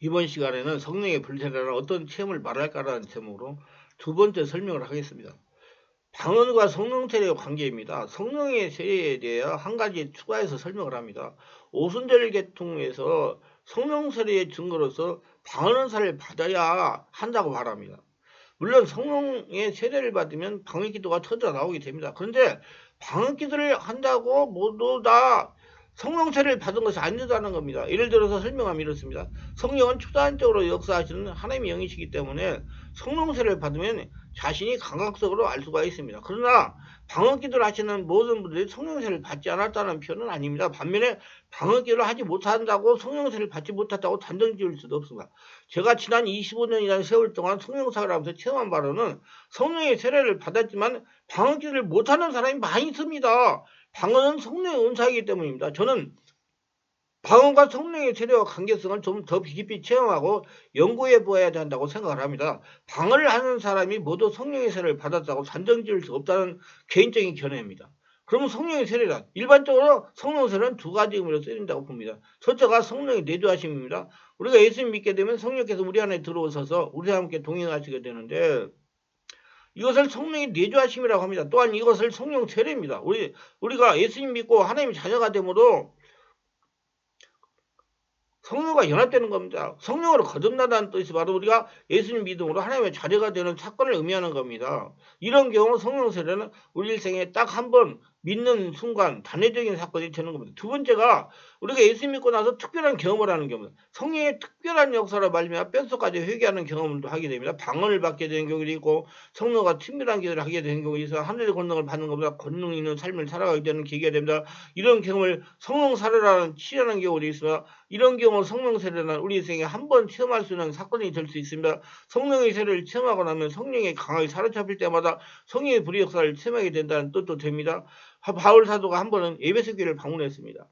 이번 시간에는 성령의 불세라는 어떤 체험을 말할까라는 제목으로 두 번째 설명을 하겠습니다. 방언과 성령 세례의 관계입니다. 성령의 세례에 대해 한 가지 추가해서 설명을 합니다. 오순절 계통에서 성령 세례의 증거로서 방언 은사를 받아야 한다고 말합니다. 물론 성령의 세례를 받으면 방언 기도가 터져 나오게 됩니다. 그런데 방언 기도를 한다고 모두 다 성령 세례를 받은 것이 아니다는 겁니다. 예를 들어서 설명하면 이렇습니다. 성령은 초단적으로 역사하시는 하나님의 영이시기 때문에 성령 세례를 받으면 자신이 감각적으로 알 수가 있습니다. 그러나 방언 기도를 하시는 모든 분들이 성령 세례를 받지 않았다는 표현은 아닙니다. 반면에 방언 기도를 하지 못한다고 성령 세례를 받지 못했다고 단정 지을 수도 없습니다. 제가 지난 25년이라는 세월 동안 성령 사를 하면서 체험한 바로는 성령의 세례를 받았지만 방언 기도를 못하는 사람이 많이 있습니다. 방언은 성령의 은사이기 때문입니다. 저는 방언과 성령의 세례와 관계성을 좀 더 깊이 체험하고 연구해 보아야 한다고 생각을 합니다. 방언을 하는 사람이 모두 성령의 세례를 받았다고 단정 지을 수 없다는 개인적인 견해입니다. 그러면 성령의 세례란 일반적으로 성령 세례는 두 가지 의미로 쓰인다고 봅니다. 첫째가 성령의 내주하심입니다. 우리가 예수님 믿게 되면 성령께서 우리 안에 들어오셔서 우리와 함께 동행하시게 되는데 이것을 성령의 내주하심이라고 합니다. 또한 이것을 성령 세례입니다. 우리 우리가 예수님 믿고 하나님의 자녀가 되므로 성령과 연합되는 겁니다. 성령으로 거듭나다는 뜻이 바로 우리가 예수님 믿음으로 하나님의 자녀가 되는 사건을 의미하는 겁니다. 이런 경우 성령 세례는 우리 일생에 딱 한 번 믿는 순간 단회적인 사건이 되는 겁니다. 두 번째가 우리가 예수 믿고 나서 특별한 경험을 하는 경우입니다. 성령의 특별한 역사를 말미암아 뼛속까지 회개하는 경험도 하게 됩니다. 방언을 받게 되는 경우도 있고 성령과 특별한 기도를 하게 되는 경우도 있어 하늘의 권능을 받는 것보다 권능 있는 삶을 살아가게 되는 계기가 됩니다. 이런 경험을 성령 사례라는 치료하는 경우도 있습니다. 이런 경우 성령 세례는 우리 인생에 한 번 체험할 수 있는 사건이 될 수 있습니다. 성령의 세례를 체험하고 나면 성령의 강하게 사로잡힐 때마다 성령의 불의 역사를 체험하게 된다는 뜻도 됩니다. 바울 사도가 한 번은 에베소 교회를 방문했습니다.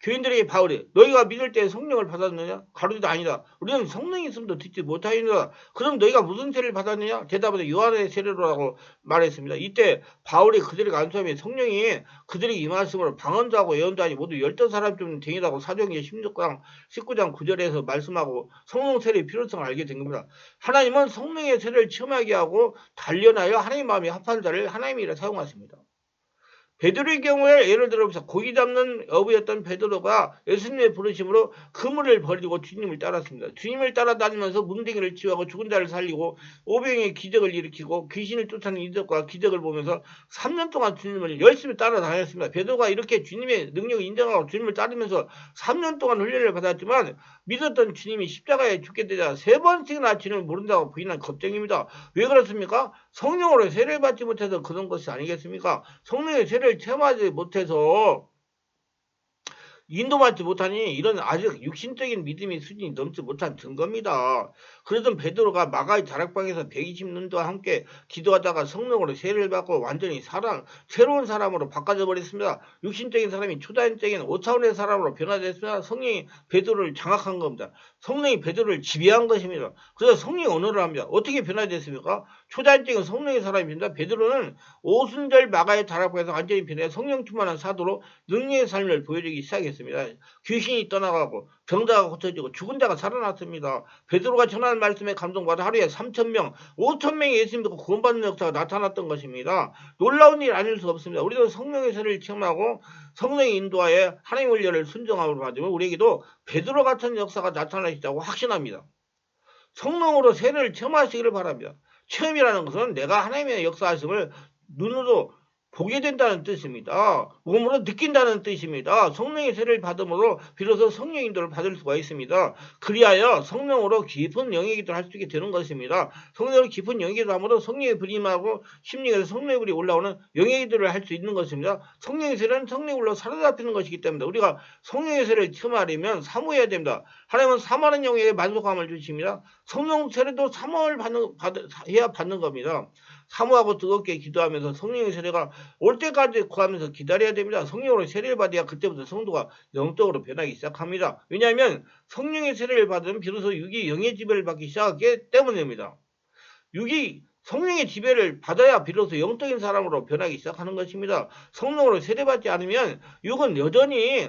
교인들에게 바울이 너희가 믿을 때 성령을 받았느냐? 가로지도 아니다. 우리는 성령이 있음도 듣지 못하였느냐? 그럼 너희가 무슨 세례를 받았느냐? 대답은 요한의 세례로라고 말했습니다. 이때 바울이 그들에게 안수하며 성령이 그들에게 임하심으로 방언도 하고 예언도 하니 모두 열두 사람쯤 되이라고 사도행전 16장 19장 9절에서 말씀하고 성령 세례의 필요성을 알게 된 겁니다. 하나님은 성령의 세례를 체험하게 하고 단련하여 하나님 마음이 합한 자를 하나님이라 사용하십니다. 베드로의 경우에 예를 들어서 고기 잡는 어부였던 베드로가 예수님의 부르심으로 그물을 버리고 주님을 따랐습니다. 주님을 따라다니면서 문둥이를 치유하고 죽은 자를 살리고 오병의 기적을 일으키고 귀신을 쫓아내는 이적과 기적을 보면서 3년 동안 주님을 열심히 따라다녔습니다. 베드로가 이렇게 주님의 능력을 인정하고 주님을 따르면서 3년 동안 훈련을 받았지만 믿었던 주님이 십자가에 죽게 되자 세 번씩이나 주님을 모른다고 부인한 겁쟁입니다. 왜 그렇습니까? 성령으로 세례를 받지 못해서 그런 것이 아니겠습니까? 성령의 세례를 체험하지 못해서 인도받지 못하니 이런 아직 육신적인 믿음의 수준이 넘지 못한 증거입니다. 그래서 베드로가 마가의 다락방에서 120년도와 함께 기도하다가 성령으로 세례를 받고 완전히 사람 새로운 사람으로 바꿔져 버렸습니다. 육신적인 사람이 초단적인 5차원의 사람으로 변화됐습니다. 성령이 베드로를 장악한 겁니다. 성령이 베드로를 지배한 것입니다. 그래서 성령이 언어를 합니다. 어떻게 변화됐습니까? 초단적인 성령의 사람입니다. 베드로는 오순절 마가의 다락방에서 완전히 변해 성령 충만한 사도로 능력의 삶을 보여주기 시작했습니다. 있습니다. 귀신이 떠나가고 병자가 고쳐지고 죽은 자가 살아났습니다. 베드로가 전하는 말씀에 감동받아 하루에 3천 명, 5천 명이 예수 믿고 구원받는 역사가 나타났던 것입니다. 놀라운 일 아닐 수 없습니다. 우리도 성령의 세를 체험하고 성령의 인도하에 하나님 훈련을 순종함으로 받으면 우리에게도 베드로 같은 역사가 나타나시다고 확신합니다. 성령으로 세례를 체험하시기를 바랍니다. 체험이라는 것은 내가 하나님의 역사하심을 눈으로 보게 된다는 뜻입니다. 몸으로 느낀다는 뜻입니다. 성령의 세를 받음으로 비로소 성령 인도를 받을 수가 있습니다. 그리하여 성령으로 깊은 영역기도를 할 수 있게 되는 것입니다. 성령으로 깊은 영역기도 함으로 성령의 불임하고 심령에서 성령의 불이 올라오는 영역기도를 할 수 있는 것입니다. 성령의 세는 성령의 불로 사로잡히는 것이기 때문에 우리가 성령의 세를 체험하려면 사모해야 됩니다. 하나님은 사모하는 영역에 만족함을 주십니다. 성령 세례도 사모를 받는, 받, 해야 받는 겁니다. 사모하고 뜨겁게 기도하면서 성령의 세례가 올 때까지 구하면서 기다려야 됩니다. 성령으로 세례를 받아야 그때부터 성도가 영적으로 변하기 시작합니다. 왜냐하면 성령의 세례를 받으면 비로소 육이 영의 지배를 받기 시작하기 때문입니다. 육이 성령의 지배를 받아야 비로소 영적인 사람으로 변하기 시작하는 것입니다. 성령으로 세례받지 않으면 육은 여전히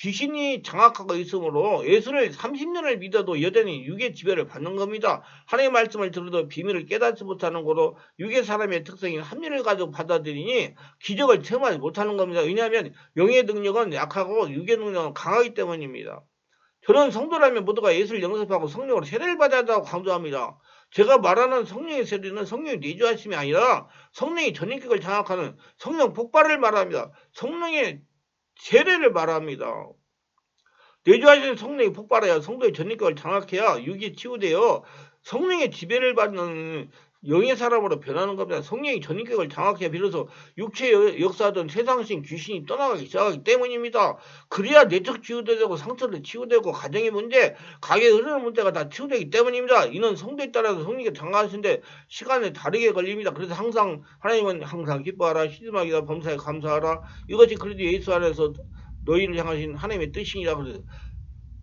귀신이 장악하고 있으므로 예수를 30년을 믿어도 여전히 육의 지배를 받는 겁니다. 하나님의 말씀을 들어도 비밀을 깨닫지 못하는 거로 육의 사람의 특성인 합리를 가지고 받아들이니 기적을 체험하지 못하는 겁니다. 왜냐하면 영의 능력은 약하고 육의 능력은 강하기 때문입니다. 저는 성도라면 모두가 예수를 영접하고 성령으로 세례를 받아야 한다고 강조합니다. 제가 말하는 성령의 세례는 성령의 내주하심이 아니라 성령이 전인격을 장악하는 성령 폭발을 말합니다. 성령의 세례를 말합니다. 내주하시는 성령이 폭발해야 성도의 전인격을 장악해야 육이 치유되어 성령의 지배를 받는 영의 사람으로 변하는 겁니다. 성령이 전인격을 장악해 비로소 육체의 역사든 세상신 귀신이 떠나가기 시작하기 때문입니다. 그래야 내적 치유되고 상처도 치유되고 가정의 문제, 가게 흐르는 문제가 다 치유되기 때문입니다. 이는 성도에 따라서 성령이 장악하시는데 시간이 다르게 걸립니다. 그래서 항상 하나님은 항상 기뻐하라 시드막이다 범사에 감사하라 이것이 그리도 예수 안에서 너희를 향하신 하나님의 뜻이니라 그래서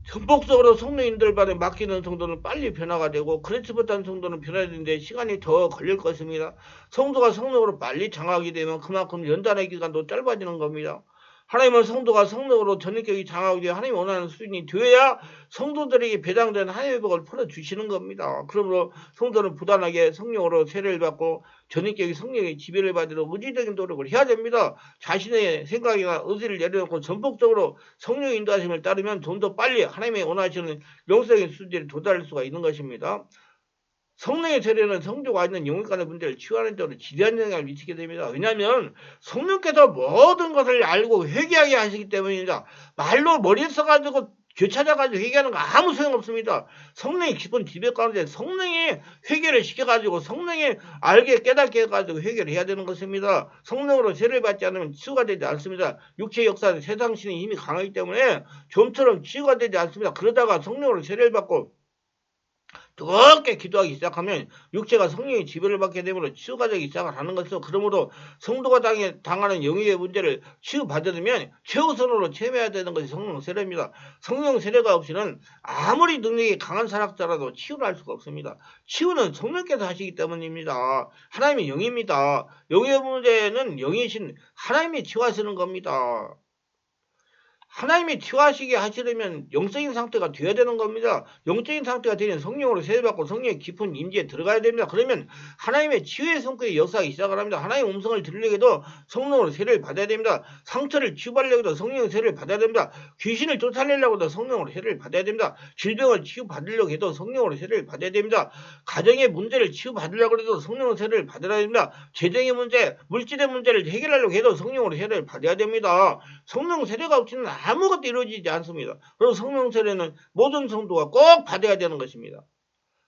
전폭적으로 성령인들반에 맡기는 성도는 빨리 변화가 되고 그렇지 못한 성도는 변화되는데 시간이 더 걸릴 것입니다. 성도가 성령으로 빨리 장악이 되면 그만큼 연단의 기간도 짧아지는 겁니다. 하나님은 성도가 성령으로 전인격이 장악이 되어 하나님 원하는 수준이 되어야 성도들에게 배당된 하나님의 복을 풀어주시는 겁니다. 그러므로 성도는 부단하게 성령으로 세례를 받고 전인격이 성령의 지배를 받으러 의지적인 노력을 해야 됩니다. 자신의 생각이나 의지를 내려놓고 전폭적으로 성령의 인도하심을 따르면 좀 더 빨리 하나님의 원하시는 영성의 수준에 도달할 수가 있는 것입니다. 성령의 세례는 성도가 있는 영역간의 문제를 치유하는 데로 지대한 영향을 미치게 됩니다. 왜냐하면 성령께서 모든 것을 알고 회개하게 하시기 때문입니다. 말로 머리에 써가지고 되찾아가지고 회개하는 거 아무 소용없습니다. 성령의 깊은 지배 가운데 성령이 회개를 시켜가지고 성령이 알게 깨닫게 해가지고 회개를 해야 되는 것입니다. 성령으로 세례를 받지 않으면 치유가 되지 않습니다. 육체 역사는 세상신의 힘이 강하기 때문에 좀처럼 치유가 되지 않습니다. 그러다가 성령으로 세례를 받고 뜨겁게 기도하기 시작하면 육체가 성령의 지배를 받게 되므로 치유가 되기 시작을 하는 것이죠. 그러므로 성도가 당해, 당하는 영역의 문제를 치유받으려면 최우선으로 체험해야 되는 것이 성령 세례입니다. 성령 세례가 없이는 아무리 능력이 강한 사학자라도 치유를 할 수가 없습니다. 치유는 성령께서 하시기 때문입니다. 하나님의 영입니다. 영의 문제는 영이신 하나님이 치유하시는 겁니다. 하나님이 치유하시게 하시려면 영적인 상태가 되어야 되는 겁니다. 영적인 상태가 되는 성령으로 세례받고 성령의 깊은 임재에 들어가야 됩니다. 그러면 하나님의 치유의 성격의 역사가 시작을 합니다. 하나님의 음성을 들으려고도 성령으로 세례를 받아야 됩니다. 상처를 치유받으려고도 성령의 세례를 받아야 됩니다. 귀신을 쫓아내려고도 성령으로 세례를 받아야 됩니다. 질병을 치유받으려고 해도 성령으로 세례를 받아야 됩니다. 가정의 문제를 치유받으려고 해도 성령으로 세례를 받아야 됩니다. 재정의 문제, 물질의 문제를 해결하려고 해도 성령으로 세례를 받아야 됩니다. 성령 세례가 없이는 아무것도 이루어지지 않습니다. 그리고 성령 세례는 모든 성도가 꼭 받아야 되는 것입니다.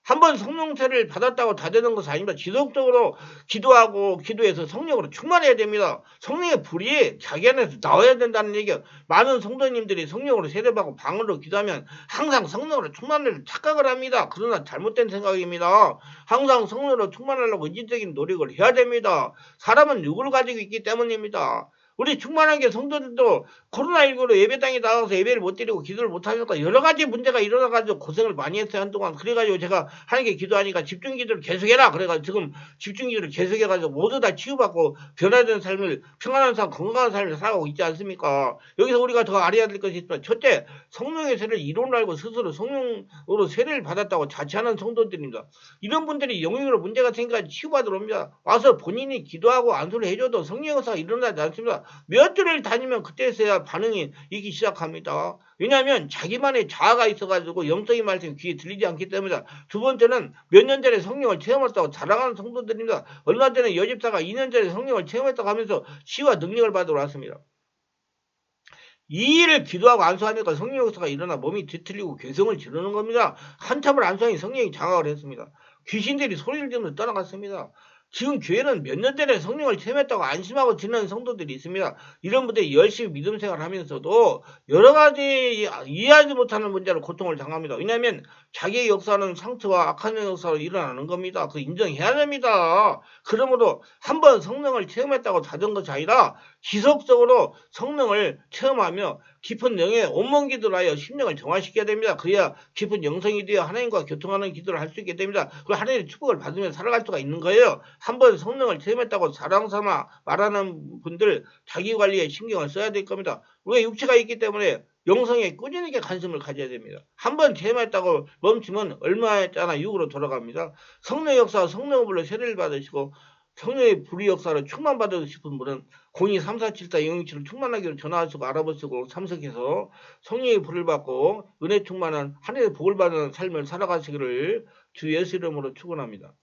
한번 성령 세례를 받았다고 다 되는 것이 아닙니다. 지속적으로 기도하고 기도해서 성령으로 충만해야 됩니다. 성령의 불이 자기 안에서 나와야 된다는 얘기예요. 많은 성도님들이 성령으로 세례받고 방으로 기도하면 항상 성령으로 충만을 착각을 합니다. 그러나 잘못된 생각입니다. 항상 성령으로 충만하려고 의지적인 노력을 해야 됩니다. 사람은 육을 가지고 있기 때문입니다. 우리 충만한 게 성도들도 코로나19로 예배당에 나가서 예배를 못 드리고 기도를 못 하니까 여러 가지 문제가 일어나가지고 고생을 많이 했어요, 한동안. 그래가지고 제가 하나님께 기도하니까 집중 기도를 계속해라. 그래가지고 지금 집중 기도를 계속해가지고 모두 다 치유받고 변화된 삶을 평안한 삶, 건강한 삶을 살아가고 있지 않습니까? 여기서 우리가 더 알아야 될 것이 있지만 첫째, 성령의 세를 이론을 알고 스스로 성령으로 세례를 받았다고 자처하는 성도들입니다. 이런 분들이 영역으로 문제가 생기까 치유받으러 옵니다. 와서 본인이 기도하고 안수를 해줘도 성령 역사가 일어나지 않습니다. 몇 주를 다니면 그때서야 반응이 있기 시작합니다. 왜냐하면 자기만의 자아가 있어가지고 영적인 말씀이 귀에 들리지 않기 때문이다. 두 번째는 몇 년 전에 성령을 체험했다고 자랑하는 성도들입니다. 얼마 전에 여집사가 2년 전에 성령을 체험했다고 하면서 시와 능력을 받으러 왔습니다. 이 일을 기도하고 안수하니까 성령 역사가 일어나 몸이 뒤틀리고 괴성을 지르는 겁니다. 한참을 안수하니 성령이 장악을 했습니다. 귀신들이 소리를 지르면서 떠나갔습니다. 지금 교회는 몇 년 전에 성령을 체험했다고 안심하고 지내는 성도들이 있습니다. 이런 분들이 열심히 믿음 생활을 하면서도 여러 가지 이해하지 못하는 문제로 고통을 당합니다. 왜냐하면 자기의 역사는 상처와 악한 역사로 일어나는 겁니다. 그 인정해야 됩니다. 그러므로 한번 성령을 체험했다고 것이 아니라 지속적으로 성령을 체험하며 깊은 영에 온몸 기도를 하여 심령을 정화시켜야 됩니다. 그래야 깊은 영성이 되어 하나님과 교통하는 기도를 할 수 있게 됩니다. 그 하나님의 축복을 받으며 살아갈 수가 있는 거예요. 한번 성령을 체험했다고 사랑 삼아 말하는 분들 자기 관리에 신경을 써야 될 겁니다. 왜 육체가 있기 때문에 영성에 꾸준히 관심을 가져야 됩니다. 한번 체험했다고 멈추면 얼마 짜나 육으로 돌아갑니다. 성령 역사, 성령불로 세례를 받으시고 성령의 불의 역사를 충만받고 싶은 분은 023474 027을 충만하기로 전화하시고 알아보시고 참석해서 성령의 불을 받고 은혜 충만한 하늘의 복을 받는 삶을 살아가시기를 주 예수 이름으로 축원합니다.